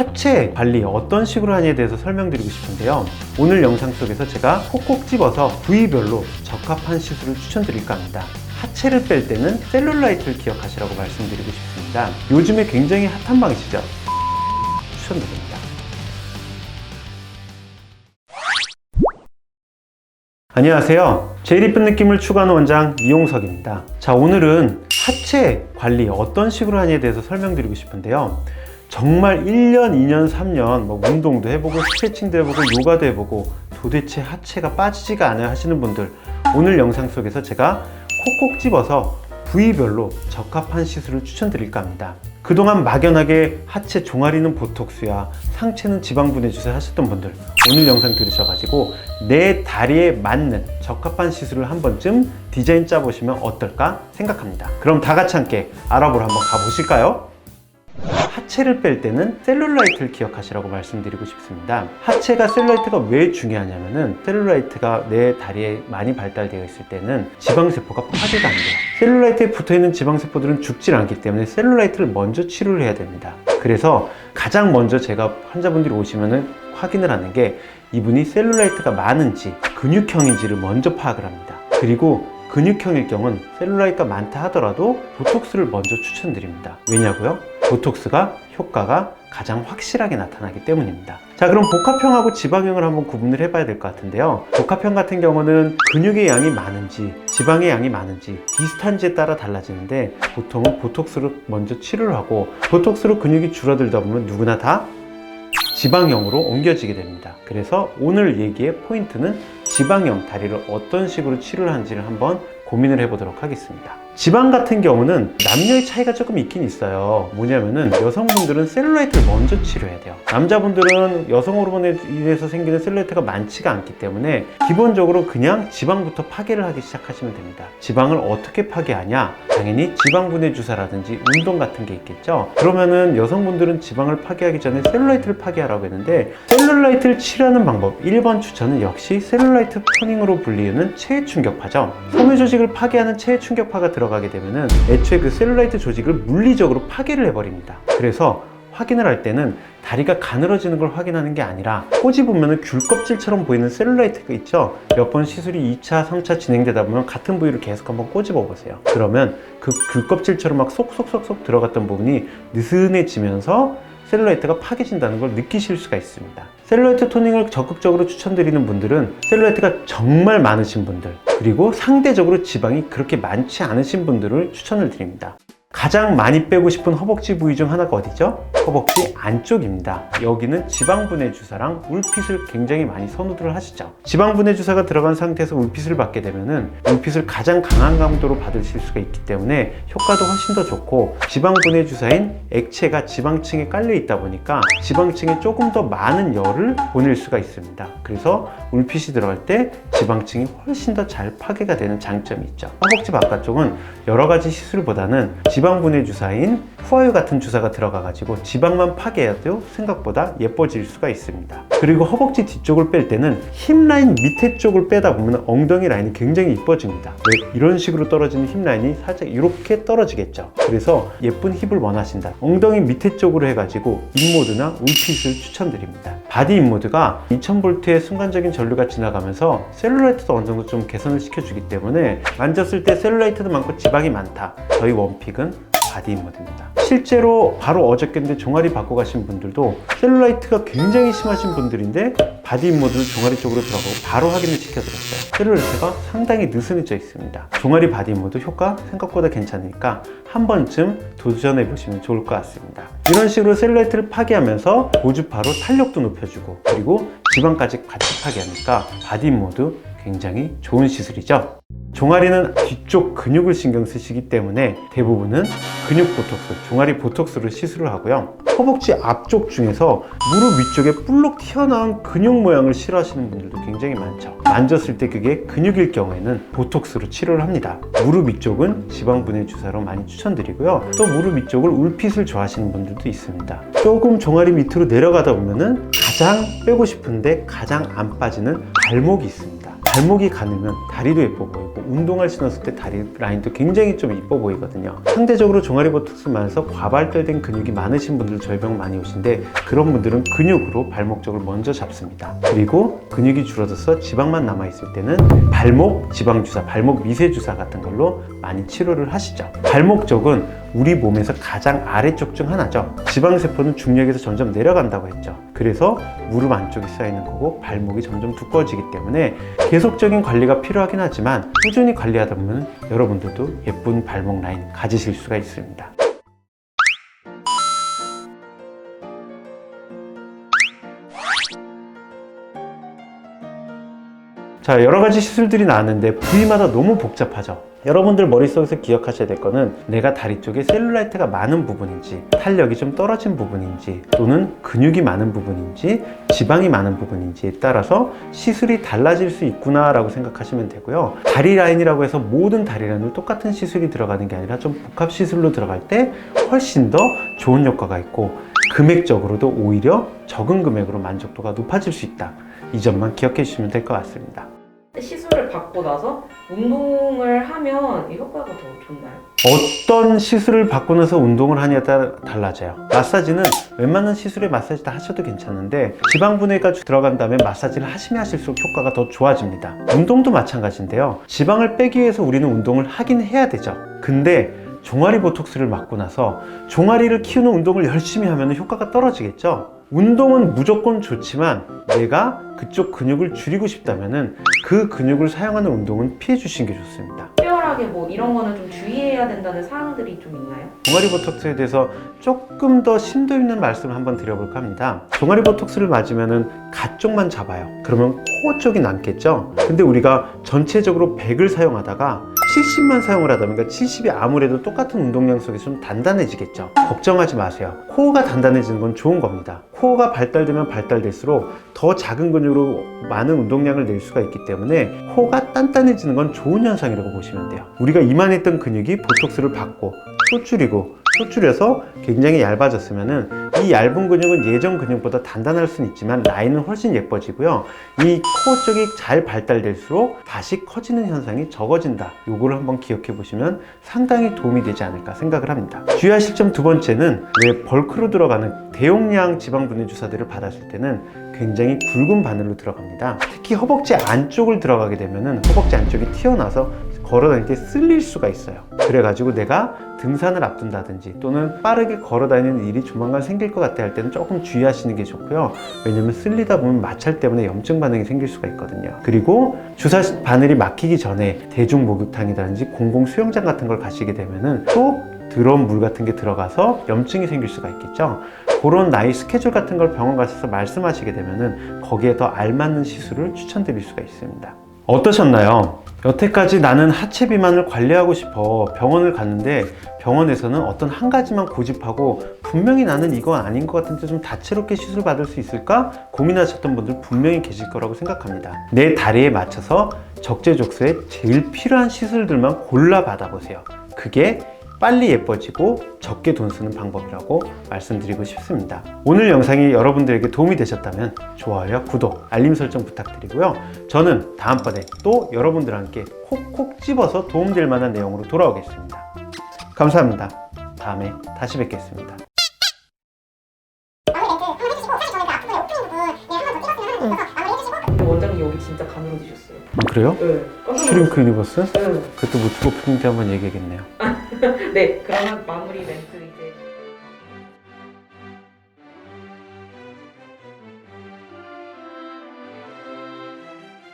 하체 관리 어떤 식으로 하냐에 대해서 설명드리고 싶은데요. 오늘 영상 속에서 제가 콕콕 집어서 부위별로 적합한 시술을 추천드릴까 합니다. 하체를 뺄 때는 셀룰라이트를 기억하시라고 말씀드리고 싶습니다. 요즘에 굉장히 핫한 방이시죠? 추천드립니다. 안녕하세요. 제일 이쁜 느낌을 추구하는 원장 이용석입니다. 자, 오늘은 하체 관리 어떤 식으로 하냐에 대해서 설명드리고 싶은데요. 정말 1년, 2년, 3년 뭐 운동도 해보고 스트레칭도 해보고 요가도 해보고 도대체 하체가 빠지지가 않아요 하시는 분들 오늘 영상 속에서 제가 콕콕 집어서 부위별로 적합한 시술을 추천드릴까 합니다. 그동안 막연하게 하체 종아리는 보톡스야 상체는 지방분해 주사 하셨던 분들 오늘 영상 들으셔가지고 내 다리에 맞는 적합한 시술을 한 번쯤 디자인 짜보시면 어떨까 생각합니다. 그럼 다 같이 함께 알아보러 한번 가보실까요? 하체를 뺄 때는 셀룰라이트를 기억하시라고 말씀드리고 싶습니다. 하체가 셀룰라이트가 왜 중요하냐면은 셀룰라이트가 내 다리에 많이 발달되어 있을 때는 지방세포가 파괴가 안 돼요. 셀룰라이트에 붙어 있는 지방세포들은 죽질 않기 때문에 셀룰라이트를 먼저 치료를 해야 됩니다. 그래서 가장 먼저 제가 환자분들이 오시면은 확인을 하는 게 이분이 셀룰라이트가 많은지 근육형인지를 먼저 파악을 합니다. 그리고 근육형일 경우는 셀룰라이트가 많다 하더라도 보톡스를 먼저 추천드립니다. 왜냐고요? 보톡스가 효과가 가장 확실하게 나타나기 때문입니다. 자, 그럼 복합형하고 지방형을 한번 구분을 해봐야 될 것 같은데요. 복합형 같은 경우는 근육의 양이 많은지 지방의 양이 많은지 비슷한지에 따라 달라지는데 보통은 보톡스를 먼저 치료를 하고 보톡스로 근육이 줄어들다 보면 누구나 다 지방형으로 옮겨지게 됩니다. 그래서 오늘 얘기의 포인트는 지방형 다리를 어떤 식으로 치료를 하는지를 한번 고민을 해보도록 하겠습니다. 지방 같은 경우는 남녀의 차이가 조금 있긴 있어요. 뭐냐면은 여성분들은 셀룰라이트를 먼저 치료해야 돼요. 남자분들은 여성 호르몬에 인해서 생기는 셀룰라이트가 많지가 않기 때문에 기본적으로 그냥 지방부터 파괴를 하기 시작하시면 됩니다. 지방을 어떻게 파괴하냐? 당연히 지방분해 주사라든지 운동 같은 게 있겠죠. 그러면은 여성분들은 지방을 파괴하기 전에 셀룰라이트를 파괴하라고 했는데 셀룰라이트를 치료하는 방법 1번 추천은 역시 셀룰라이트 퍼닝으로 불리는 체해 충격파죠. 섬유 조직을 파괴하는 체해 충격파가 들어가게 되면은 애초에 그 셀룰라이트 조직을 물리적으로 파괴를 해버립니다. 그래서 확인을 할 때는 다리가 가늘어지는 걸 확인하는 게 아니라 꼬집으면 귤 껍질처럼 보이는 셀룰라이트가 있죠. 몇 번 시술이 2차, 3차 진행되다 보면 같은 부위를 계속 한번 꼬집어 보세요. 그러면 그 귤 껍질처럼 막 속속속속 들어갔던 부분이 느슨해지면서 셀룰라이트가 파괴진다는 걸 느끼실 수가 있습니다. 셀룰라이트 토닝을 적극적으로 추천드리는 분들은 셀룰라이트가 정말 많으신 분들 그리고 상대적으로 지방이 그렇게 많지 않으신 분들을 추천을 드립니다. 가장 많이 빼고 싶은 허벅지 부위 중 하나가 어디죠? 허벅지 안쪽입니다. 여기는 지방분해 주사랑 울핏을 굉장히 많이 선호들을 하시죠. 지방분해 주사가 들어간 상태에서 울핏을 받게 되면은 울핏을 가장 강한 강도로 받으실 수가 있기 때문에 효과도 훨씬 더 좋고 지방분해 주사인 액체가 지방층에 깔려 있다 보니까 지방층에 조금 더 많은 열을 보낼 수가 있습니다. 그래서 울핏이 들어갈 때 지방층이 훨씬 더 잘 파괴가 되는 장점이 있죠. 허벅지 바깥쪽은 여러 가지 시술보다는 지방분해 주사인 후아유 같은 주사가 들어가 가지고 지방만 파괴해도 생각보다 예뻐질 수가 있습니다. 그리고 허벅지 뒤쪽을 뺄 때는 힙 라인 밑에 쪽을 빼다 보면 엉덩이 라인이 굉장히 이뻐집니다. 왜 이런 식으로 떨어지는 힙 라인이 살짝 이렇게 떨어지겠죠. 그래서 예쁜 힙을 원하신다. 엉덩이 밑에 쪽으로 해가지고 인모드나 울핏을 추천드립니다. 바디 인모드가 2000V의 순간적인 전류가 지나가면서 셀룰라이트도 어느 정도 좀 개선을 시켜주기 때문에 만졌을 때 셀룰라이트도 많고 지방이 많다. 저희 원픽은 바디 인모드입니다. 실제로 바로 어저께인데 종아리 받고 가신 분들도 셀룰라이트가 굉장히 심하신 분들인데 바디 인모드를 종아리 쪽으로 들어가고 바로 확인을 시켜드렸어요. 셀룰라이트가 상당히 느슨해져 있습니다. 종아리 바디 인모드 효과 생각보다 괜찮으니까 한 번쯤 도전해 보시면 좋을 것 같습니다. 이런 식으로 셀룰라이트를 파괴하면서 고주파로 탄력도 높여주고 그리고 지방까지 같이 파괴하니까 바디 인모드 굉장히 좋은 시술이죠. 종아리는 뒤쪽 근육을 신경 쓰시기 때문에 대부분은 근육 보톡스, 종아리 보톡스를 시술을 하고요. 허벅지 앞쪽 중에서 무릎 위쪽에 볼록 튀어나온 근육 모양을 싫어하시는 분들도 굉장히 많죠. 만졌을 때 그게 근육일 경우에는 보톡스로 치료를 합니다. 무릎 위쪽은 지방분해 주사로 많이 추천드리고요. 또 무릎 위쪽을 울핏을 좋아하시는 분들도 있습니다. 조금 종아리 밑으로 내려가다 보면은 가장 빼고 싶은데 가장 안 빠지는 발목이 있습니다. 발목이 가늘면 다리도 예뻐 보이고 뭐 운동화 신었을 때 다리 라인도 굉장히 좀 이뻐 보이거든요. 상대적으로 종아리 보톡스 많아서 과발달된 근육이 많으신 분들 저희 병 많이 오신데 그런 분들은 근육으로 발목 쪽을 먼저 잡습니다. 그리고 근육이 줄어들어서 지방만 남아 있을 때는 발목 지방 주사, 발목 미세 주사 같은 걸로 많이 치료를 하시죠. 발목 쪽은 우리 몸에서 가장 아래쪽 중 하나죠. 지방세포는 중력에서 점점 내려간다고 했죠. 그래서 무릎 안쪽이 쌓이는 거고 발목이 점점 두꺼워지기 때문에 계속적인 관리가 필요하긴 하지만 꾸준히 관리하다 보면 여러분들도 예쁜 발목 라인 가지실 수가 있습니다. 자, 여러 가지 시술들이 나왔는데 부위마다 너무 복잡하죠. 여러분들 머릿속에서 기억하셔야 될 거는 내가 다리 쪽에 셀룰라이트가 많은 부분인지, 탄력이 좀 떨어진 부분인지, 또는 근육이 많은 부분인지, 지방이 많은 부분인지에 따라서 시술이 달라질 수 있구나 라고 생각하시면 되고요. 다리 라인이라고 해서 모든 다리 라인을 똑같은 시술이 들어가는 게 아니라 좀 복합 시술로 들어갈 때 훨씬 더 좋은 효과가 있고, 금액적으로도 오히려 적은 금액으로 만족도가 높아질 수 있다. 이 점만 기억해 주시면 될 것 같습니다. 시술을 받고 나서 운동을 하면 이 효과가 더 좋나요? 어떤 시술을 받고 나서 운동을 하냐에 따라 달라져요. 마사지는 웬만한 시술에 마사지 다 하셔도 괜찮은데 지방분해가 들어간 다음에 마사지를 하시면 하실수록 효과가 더 좋아집니다. 운동도 마찬가지인데요. 지방을 빼기 위해서 우리는 운동을 하긴 해야 되죠. 근데 종아리 보톡스를 맞고 나서 종아리를 키우는 운동을 열심히 하면 효과가 떨어지겠죠. 운동은 무조건 좋지만 내가 그쪽 근육을 줄이고 싶다면 그 근육을 사용하는 운동은 피해 주시는 게 좋습니다. 특별하게 뭐 이런 거는 좀 주의해야 된다는 사항들이 좀 있나요? 종아리 보톡스에 대해서 조금 더 심도 있는 말씀을 한번 드려볼까 합니다. 종아리 보톡스를 맞으면은 가 쪽만 잡아요. 그러면 코 쪽이 남겠죠? 근데 우리가 전체적으로 100을 사용하다가 70만 사용을 하다 보니까 70이 아무래도 똑같은 운동량 속에서 좀 단단해지겠죠. 걱정하지 마세요. 코어가 단단해지는 건 좋은 겁니다. 코어가 발달되면 발달될수록 더 작은 근육으로 많은 운동량을 낼 수가 있기 때문에 코어가 단단해지는 건 좋은 현상이라고 보시면 돼요. 우리가 이만했던 근육이 보톡스를 받고 또 줄이고 또 줄여서 굉장히 얇아졌으면은 이 얇은 근육은 예전 근육보다 단단할 수는 있지만 라인은 훨씬 예뻐지고요. 이 코어 쪽이 잘 발달될수록 다시 커지는 현상이 적어진다. 요거를 한번 기억해 보시면 상당히 도움이 되지 않을까 생각을 합니다. 주의하실 점 두 번째는 왜 벌크로 들어가는 대용량 지방 분해 주사들을 받았을 때는 굉장히 굵은 바늘로 들어갑니다. 특히 허벅지 안쪽을 들어가게 되면은 허벅지 안쪽이 튀어나와서 걸어 다닐 때 쓸릴 수가 있어요. 그래가지고 내가 등산을 앞둔다든지 또는 빠르게 걸어 다니는 일이 조만간 생길 것 같아 할 때는 조금 주의하시는 게 좋고요. 왜냐면 쓸리다 보면 마찰 때문에 염증 반응이 생길 수가 있거든요. 그리고 주사 바늘이 막히기 전에 대중 목욕탕이라든지 공공 수영장 같은 걸 가시게 되면은 또 더러운 물 같은 게 들어가서 염증이 생길 수가 있겠죠. 그런 나이 스케줄 같은 걸 병원 가셔서 말씀하시게 되면은 거기에 더 알맞는 시술을 추천드릴 수가 있습니다. 어떠셨나요? 여태까지 나는 하체 비만을 관리하고 싶어 병원을 갔는데 병원에서는 어떤 한 가지만 고집하고 분명히 나는 이건 아닌 것 같은데 좀 다채롭게 시술 받을 수 있을까 고민하셨던 분들 분명히 계실 거라고 생각합니다. 내 다리에 맞춰서 적재적소에 제일 필요한 시술들만 골라 받아보세요. 그게 빨리 예뻐지고 적게 돈 쓰는 방법이라고 말씀드리고 싶습니다. 오늘 영상이 여러분들에게 도움이 되셨다면 좋아요, 구독, 알림 설정 부탁드리고요. 저는 다음번에 또 여러분들과 함께 콕콕 집어서 도움될 만한 내용으로 돌아오겠습니다. 감사합니다. 다음에 다시 뵙겠습니다. 근데 원장님 여기 진짜 가늘어지셨어요. 그래요? 네. 깜짝 슈링크 유니버스? 놀랐어요. 그것도 못 듣고 푸는데 한번 얘기하겠네요. 네. 네. 그러면 마무리 멘트